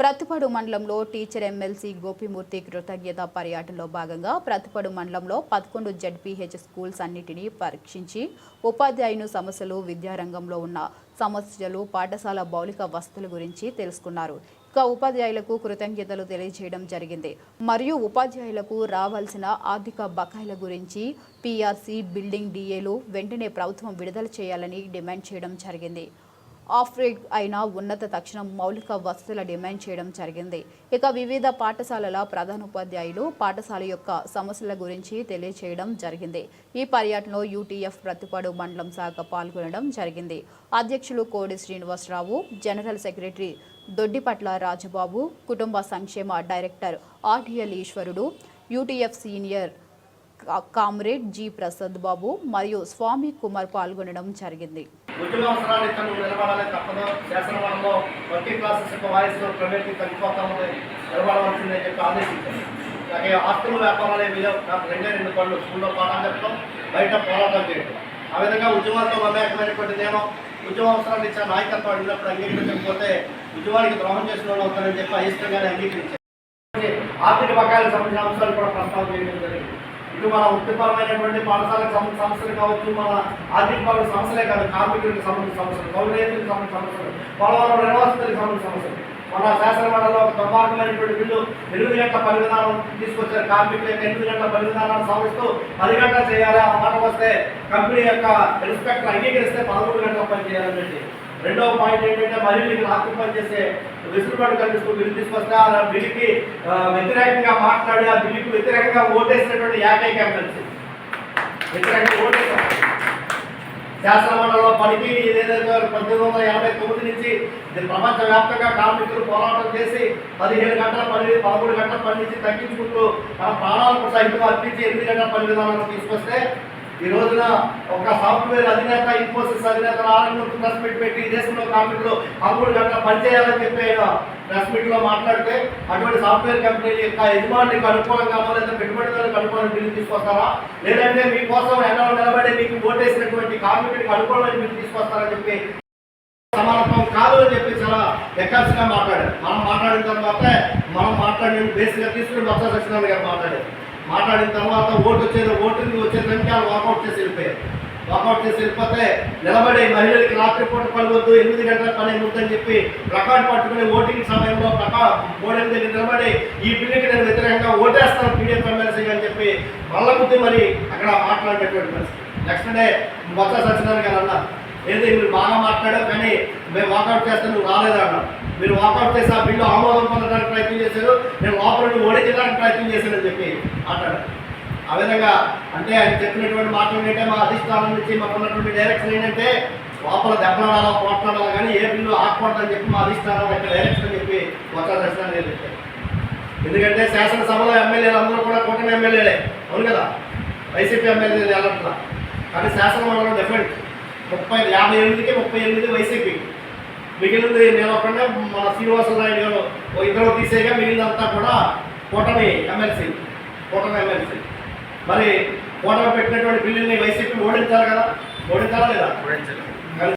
ప్రతిపాడు మండలంలో teacher MLC Gopi Murthy కృతజ్ఞత పర్యటనలో భాగంగా ప్రతిపాడు మండలంలో పదకొండు జడ్పీహెచ్ స్కూల్స్ అన్నిటినీ పరీక్షించి ఉపాధ్యాయుని సమస్యలు విద్యారంగంలో ఉన్న సమస్యలు పాఠశాల మౌలిక వసతుల గురించి తెలుసుకున్నారు. ఇక ఉపాధ్యాయులకు కృతజ్ఞతలు తెలియజేయడం జరిగింది. మరియు ఉపాధ్యాయులకు రావాల్సిన ఆర్థిక బకాయిల గురించి పీఆర్సీ బిల్డింగ్ డిఏలు వెంటనే ప్రభుత్వం విడుదల చేయాలని డిమాండ్ చేయడం జరిగింది. ఆఫ్రిక్ అయిన ఉన్నత తక్షణ మౌలిక వసతుల డిమాండ్ చేయడం జరిగింది. ఇక వివిధ పాఠశాలల ప్రధానోపాధ్యాయులు పాఠశాల యొక్క సమస్యల గురించి తెలియచేయడం జరిగింది. ఈ పర్యటనలో యూటీఎఫ్ ప్రతిపాడు మండలం శాఖ పాల్గొనడం జరిగింది. అధ్యక్షులు కోడి శ్రీనివాసరావు జనరల్ సెక్రటరీ దొడ్డిపట్ల రాజబాబు కుటుంబ సంక్షేమ director RTL Eswarudu UTF senior comrade G Prasad Babu మరియు స్వామి కుమార్ పాల్గొనడం జరిగింది. ఉద్యమ అవసరాలు ఇక్కడ నువ్వు తప్పదు శాసనవనంలో వర్కింగ్ క్లాసెస్ యొక్క వాయిస్ ప్రైవేట్కి తగ్గిపోతా ఉంది నిలబడవలసిందని చెప్పి ఆదేశించారు. అలాగే ఆస్తుల వ్యాపారాలు ఏమి లేవు నాకు రెండే రెండు పనులు స్కూల్లో పాఠం చెప్తాం బయట పోరాటం చేయడం. ఆ విధంగా ఉద్యమాలతో మమేకమైనటువంటి నేను ఉద్యమ అవసరాలు ఇచ్చిన నాయకత్వం అడిగినప్పుడు అంగీకరించకపోతే ఉద్యమానికి ద్రోహం చేసిన వాళ్ళు అవుతారని చెప్పి అయిష్టంగానే అంగీకరించారు. ఆర్థిక బకాయిలకు సంబంధించిన అంశాలు కూడా ప్రస్తావన చేయడం జరిగింది. ఇటు మన వృత్తిపరమైనటువంటి పాఠశాలకు సంబంధించిన సమస్యలు కావచ్చు మన ఆర్థిక పరమైన సమస్యలే కాదు కార్మికులకు సంబంధించిన సమస్యలు కౌలు రైతులకు సంబంధించిన సమస్యలు పోలవరం నిర్వాసితులకు సంబంధించిన సమస్యలు. మన శాసనమండలిలో ఒక దుర్మార్గమైనటువంటి బిల్లు ఎనిమిది గంటల పని విధానం తీసుకొచ్చారు. కార్మికుల యొక్క ఎనిమిది గంటల పని విధానాన్ని సవరిస్తూ పది గంటలు చేయాలి? ఆ మాట వస్తే కంపెనీ యొక్క ఇన్స్పెక్టర్ అంగీకరిస్తే పదమూడు గంటల పని చేయాలని చెప్పి రెండవ పాయింట్ ఏంటంటే మరి మీకు పని చేసే వెసులుబాటు కల్పిస్తూ బిల్లు తీసుకొస్తే ఆ బిల్లుకి వ్యతిరేకంగా మాట్లాడి ఆ బిల్లుకి వ్యతిరేకంగా ఓటేసినటువంటి ఏకైక ఎమ్మెల్సీ వ్యతిరేకంగా ఓటేశారు. శాసనమండలిలో పనికి ఏదైతే పద్దెనిమిది వందల ఎనభై తొమ్మిది నుంచి ఇది ప్రపంచవ్యాప్తంగా కార్మికులు పోరాటం చేసి పదిహేను గంటల పని పదమూడు గంటల పని నుంచి తగ్గించుకుంటూ తన ప్రాణాలకు సైతం అర్పించి ఎనిమిది గంటల పని విధానాలను తీసుకొస్తే ఈ రోజున ఒక సాఫ్ట్వేర్ అధినేత ఇన్ఫోసిస్ అధినేత నారాయణ ప్రెస్ మీట్ పెట్టి దేశంలో కార్మికులు అప్పుడు గంట పనిచేయాలని చెప్పి ఆయన ప్రెస్ మీట్లో మాట్లాడితే అటువంటి సాఫ్ట్వేర్ కంపెనీ యొక్క యజమానికి అనుకూలంగా లేదా పెట్టుబడిదారులకు అనుకూలంగా బిల్లు తీసుకొస్తారా? లేదంటే మీకోసం ఎన్నో నిలబడి మీకు ఓటేసినటువంటి కార్మికుడికి అనుకూలమైన బిల్లు తీసుకొస్తారని చెప్పి సమానత్వం కాదు అని చెప్పి చాలా ఎక్కల్సిగా మాట్లాడారు. మనం మాట్లాడిన తర్వాత మనం మాట్లాడిన బేసిక్గా తీసుకుని బొత్స సత్యనారాయణ గారు మాట్లాడారు. మాట్లాడిన తర్వాత ఓటు వచ్చేది ఓటింగ్ వచ్చేదానికి వాళ్ళు వాకౌట్ చేసి వెళ్ళిపోయారు. వాకౌట్ చేసి వెళ్ళిపోతే నిలబడి మహిళలకి రాత్రి పూట పని వద్దు ఎనిమిది గంటల పని వద్దని చెప్పి ప్రకాడ్ పట్టుకుని ఓటింగ్ సమయంలో ప్రకా ఓడిన దగ్గర నిలబడి ఈ బిల్లుకి నేను వ్యతిరేకంగా ఓటేస్తాను పీడిఎఫ్ ఎమ్మెల్సీ అని చెప్పి మళ్ళబుద్ధి మరి అక్కడ మాట్లాడేటువంటి పరిస్థితి. నెక్స్ట్ డే బొత్స సత్యనారాయణ గారు అన్నారు ఏది మీరు బాగా మాట్లాడారు కానీ మేము వాకౌట్ చేస్తే నువ్వు రాలేదా? మీరు వాకౌట్ చేసి ఆ బిల్లు ఆమోదం పొందడానికి ప్రయత్నం చేశారు నేను లోపల ఓడించడానికి ప్రయత్నం చేశానని చెప్పి మాట్లాడారు. ఆ విధంగా అంటే ఆయన చెప్పినటువంటి మాటలు ఏంటంటే మా అధిష్టానం నుంచి మాకు ఉన్నటువంటి డైరెక్షన్ ఏంటంటే లోపల దెబ్బలాడాలా పోట్లాడాలా కానీ ఏ బిల్లు ఆకూడదని చెప్పి మా అధిష్టానం యొక్క డైరెక్షన్ అని చెప్పి కొత్త దర్శనం చెప్పారు. ఎందుకంటే శాసనసభలో ఎమ్మెల్యేలు అందరూ కూడా కూటమి ఎమ్మెల్యేలే అవును కదా? వైసీపీ ఎమ్మెల్యేలు వెళ్ళట్లా కానీ శాసనమండలం డిఫరెంట్ ముప్పై యాభై ఎనిమిదికి ముప్పై ఎనిమిది వైసీపీ మిగిలింది నేను ఒక్కడే మన శ్రీనివాస నాయుడు గారు ఇద్దరు తీసేగా మిగిలినంతా కూడా కూటమి ఎమ్మెల్సీ కూటమి ఎమ్మెల్సీ. మరి కూటమి పెట్టినటువంటి బిల్లుని వైసీపీ ఓడించాలి కదా? ఓడించాలా లేదా?